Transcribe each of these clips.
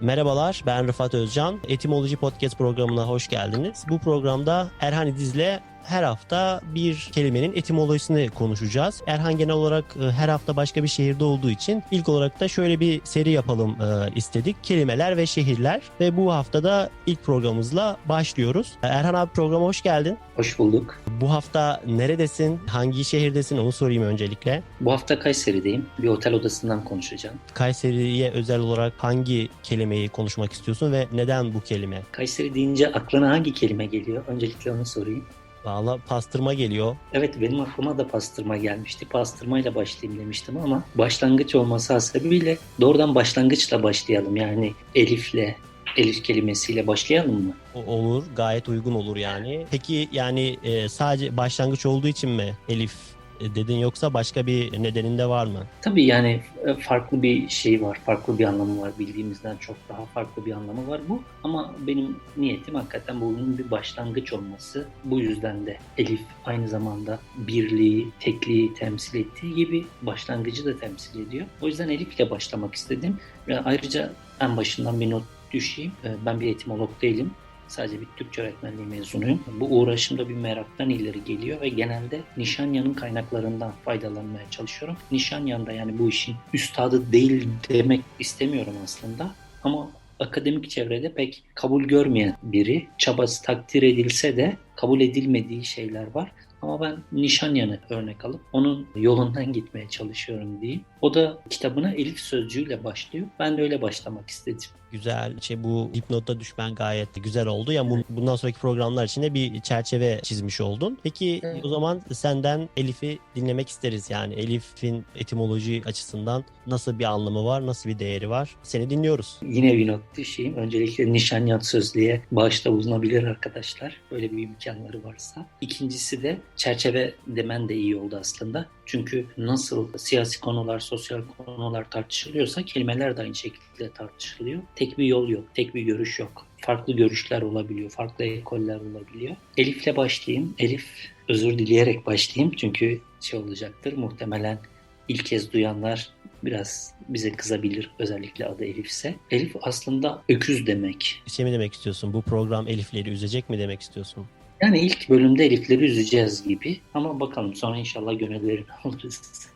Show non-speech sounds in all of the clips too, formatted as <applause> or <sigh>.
Merhabalar, ben Rıfat Özcan. Etimoloji Podcast programına hoş geldiniz. Bu programda Erhan İdiz'le her hafta bir kelimenin etimolojisini konuşacağız. Erhan genel olarak e, her hafta başka bir şehirde olduğu için ilk olarak da şöyle bir seri yapalım e, istedik. Kelimeler ve şehirler ve bu haftada ilk programımızla başlıyoruz. Erhan abi programa hoş geldin. Hoş bulduk. Bu hafta neredesin? Hangi şehirdesin? Onu sorayım öncelikle. Bu hafta Kayseri'deyim. Bir otel odasından konuşacağım. Kayseri'ye özel olarak hangi kelimeyi konuşmak istiyorsun ve neden bu kelime? Kayseri deyince aklına hangi kelime geliyor? Öncelikle onu sorayım. Valla pastırma geliyor. Evet benim aklıma da pastırma gelmişti. Pastırmayla başlayayım demiştim ama başlangıç olması hasebiyle doğrudan başlangıçla başlayalım. Yani Elif'le, Elif kelimesiyle başlayalım mı? Olur, gayet uygun olur yani. Peki yani e, sadece başlangıç olduğu için mi Elif dedin yoksa başka bir nedeninde var mı? Tabii yani e, farklı bir şey var, farklı bir anlamı var. Bildiğimizden çok daha farklı bir anlamı var bu. Ama benim niyetim hakikaten bunun bir başlangıç olması. Bu yüzden de Elif aynı zamanda birliği, tekliği temsil ettiği gibi başlangıcı da temsil ediyor. O yüzden Elif ile başlamak istedim. Ayrıca en başından bir not düşeyim. E, Ben bir etimolog değilim. Sadece bir Türkçe öğretmenliği mezunuyum. Bu uğraşım da bir meraktan ileri geliyor ve genelde Nişanyan'ın kaynaklarından faydalanmaya çalışıyorum. Nişanyan da yani bu işin üstadı değil demek istemiyorum aslında. Ama akademik çevrede pek kabul görmeyen biri. Çabası takdir edilse de kabul edilmediği şeyler var. Ama ben Nişanyan'ı örnek alıp onun yolundan gitmeye çalışıyorum diyeyim. O da kitabına Elif sözcüğüyle başlıyor. Ben de öyle başlamak istedim. Güzel. Şey bu dipnotta düşmen gayet güzel oldu. Ya bu- bundan sonraki programlar için de bir çerçeve çizmiş oldun. Peki Evet. o zaman senden Elif'i dinlemek isteriz. Yani Elif'in etimoloji açısından nasıl bir anlamı var, nasıl bir değeri var? Seni dinliyoruz. Yine bir not düşeyim. Öncelikle Nişanyan Sözlüğe bağışta bulunabilir arkadaşlar. Böyle bir imkanları varsa. İkincisi de çerçeve demen de iyi oldu aslında. Çünkü nasıl siyasi konular, sosyal konular tartışılıyorsa kelimeler de aynı şekilde tartışılıyor. Tek bir yol yok, tek bir görüş yok. Farklı görüşler olabiliyor, farklı ekoller olabiliyor. Elif'le başlayayım. Elif özür dileyerek başlayayım çünkü şey olacaktır muhtemelen ilk kez duyanlar biraz bize kızabilir özellikle adı Elif ise. Elif aslında öküz demek. Şey mi demek istiyorsun? Bu program Elif'leri üzecek mi demek istiyorsun? Yani ilk bölümde Elif'leri üzeceğiz gibi ama bakalım sonra inşallah gönüllerini <laughs> alırız.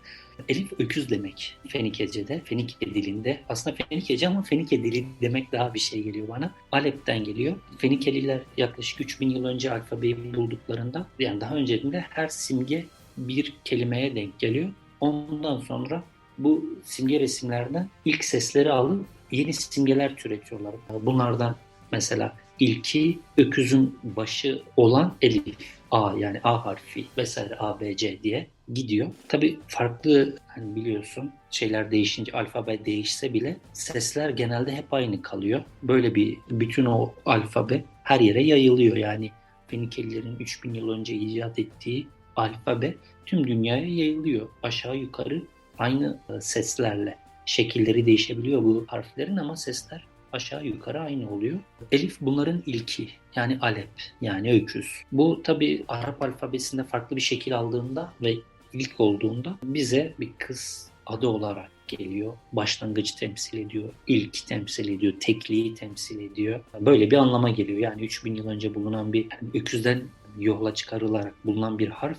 Elif öküz demek Fenikece'de, Fenike dilinde. Aslında Fenikece ama Fenike dili demek daha bir şey geliyor bana. Alep'ten geliyor. Fenikeliler yaklaşık 3000 yıl önce alfabeyi bulduklarında yani daha öncesinde her simge bir kelimeye denk geliyor. Ondan sonra bu simge resimlerden ilk sesleri alıp yeni simgeler türetiyorlar. Bunlardan mesela ilki öküzün başı olan elif. A yani A harfi vesaire A, B, C diye gidiyor. Tabii farklı hani biliyorsun şeyler değişince alfabe değişse bile sesler genelde hep aynı kalıyor. Böyle bir bütün o alfabe her yere yayılıyor. Yani Fenikelilerin 3000 yıl önce icat ettiği alfabe tüm dünyaya yayılıyor. Aşağı yukarı aynı e, seslerle. Şekilleri değişebiliyor bu harflerin ama sesler aşağı yukarı aynı oluyor. Elif bunların ilki yani Alep yani öküz. Bu tabi Arap alfabesinde farklı bir şekil aldığında ve ilk olduğunda bize bir kız adı olarak geliyor. Başlangıcı temsil ediyor, ilk temsil ediyor, tekliği temsil ediyor. Böyle bir anlama geliyor. Yani 3000 yıl önce bulunan bir yani öküzden yola çıkarılarak bulunan bir harf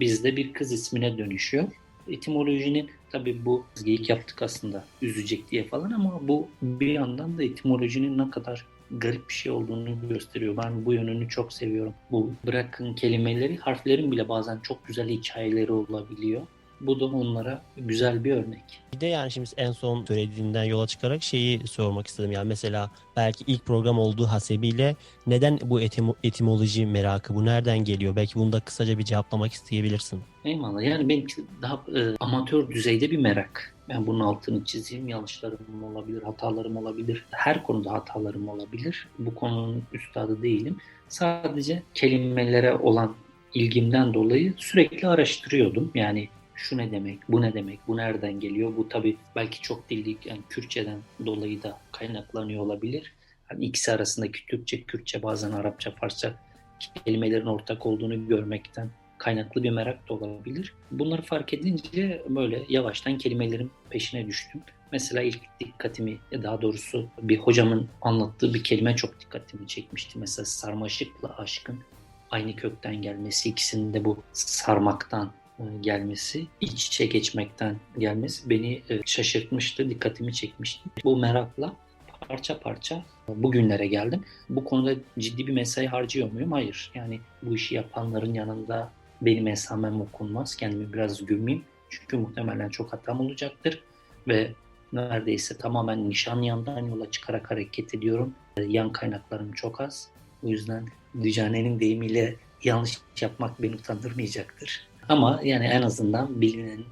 bizde bir kız ismine dönüşüyor. Etimolojinin tabii bu geyik yaptık aslında üzecek diye falan ama bu bir yandan da etimolojinin ne kadar garip bir şey olduğunu gösteriyor. Ben bu yönünü çok seviyorum. Bu bırakın kelimeleri, harflerin bile bazen çok güzel hikayeleri olabiliyor. Bu da onlara güzel bir örnek. Bir de yani şimdi en son söylediğinden yola çıkarak şeyi sormak istedim. Yani mesela belki ilk program olduğu hasebiyle neden bu etimo- etimoloji merakı, bu nereden geliyor? Belki bunu da kısaca bir cevaplamak isteyebilirsin. Eyvallah. Yani benimki daha e, amatör düzeyde bir merak. Ben bunun altını çizeyim. Yanlışlarım olabilir, hatalarım olabilir. Her konuda hatalarım olabilir. Bu konunun üstadı değilim. Sadece kelimelere olan ilgimden dolayı sürekli araştırıyordum. Yani şu ne demek, bu ne demek, bu nereden geliyor? Bu tabii belki çok dillik, yani Kürtçeden dolayı da kaynaklanıyor olabilir. Hani ikisi arasındaki Türkçe, Kürtçe, bazen Arapça, Farsça kelimelerin ortak olduğunu görmekten kaynaklı bir merak da olabilir. Bunları fark edince böyle yavaştan kelimelerin peşine düştüm. Mesela ilk dikkatimi, daha doğrusu bir hocamın anlattığı bir kelime çok dikkatimi çekmişti. Mesela sarmaşıkla aşkın aynı kökten gelmesi, ikisinin de bu sarmaktan gelmesi, iç içe geçmekten gelmesi beni e, şaşırtmıştı, dikkatimi çekmişti. Bu merakla parça parça bugünlere geldim. Bu konuda ciddi bir mesai harcıyor muyum? Hayır. Yani bu işi yapanların yanında benim esamem okunmaz. Kendimi biraz gömeyim. Çünkü muhtemelen çok hatam olacaktır. Ve neredeyse tamamen Nişanyan'dan yola çıkarak hareket ediyorum. Yan kaynaklarım çok az. O yüzden Dücane'nin deyimiyle yanlış yapmak beni utandırmayacaktır. Ama yani en azından bilinen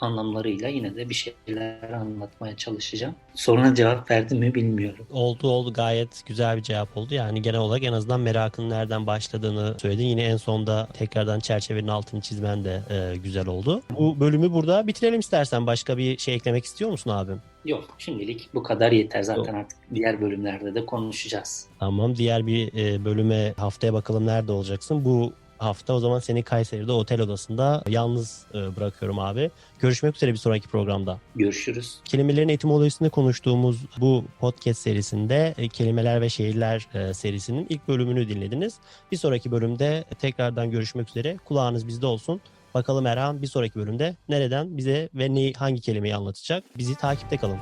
anlamlarıyla yine de bir şeyler anlatmaya çalışacağım. Soruna cevap verdim mi bilmiyorum. Oldu oldu gayet güzel bir cevap oldu. Yani genel olarak en azından merakın nereden başladığını söyledin. Yine en sonda tekrardan çerçevenin altını çizmen de e, güzel oldu. Bu bölümü burada bitirelim istersen. Başka bir şey eklemek istiyor musun abim? Yok şimdilik bu kadar yeter. Zaten artık diğer bölümlerde de konuşacağız. Tamam diğer bir e, bölüme haftaya bakalım nerede olacaksın. Bu hafta o zaman seni Kayseri'de otel odasında yalnız e, bırakıyorum abi. Görüşmek üzere bir sonraki programda. Görüşürüz. Kelimelerin etimolojisini konuştuğumuz bu podcast serisinde e, kelimeler ve şehirler e, serisinin ilk bölümünü dinlediniz. Bir sonraki bölümde tekrardan görüşmek üzere. Kulağınız bizde olsun. Bakalım Erhan bir sonraki bölümde nereden bize ve neyi, hangi kelimeyi anlatacak? Bizi takipte kalın.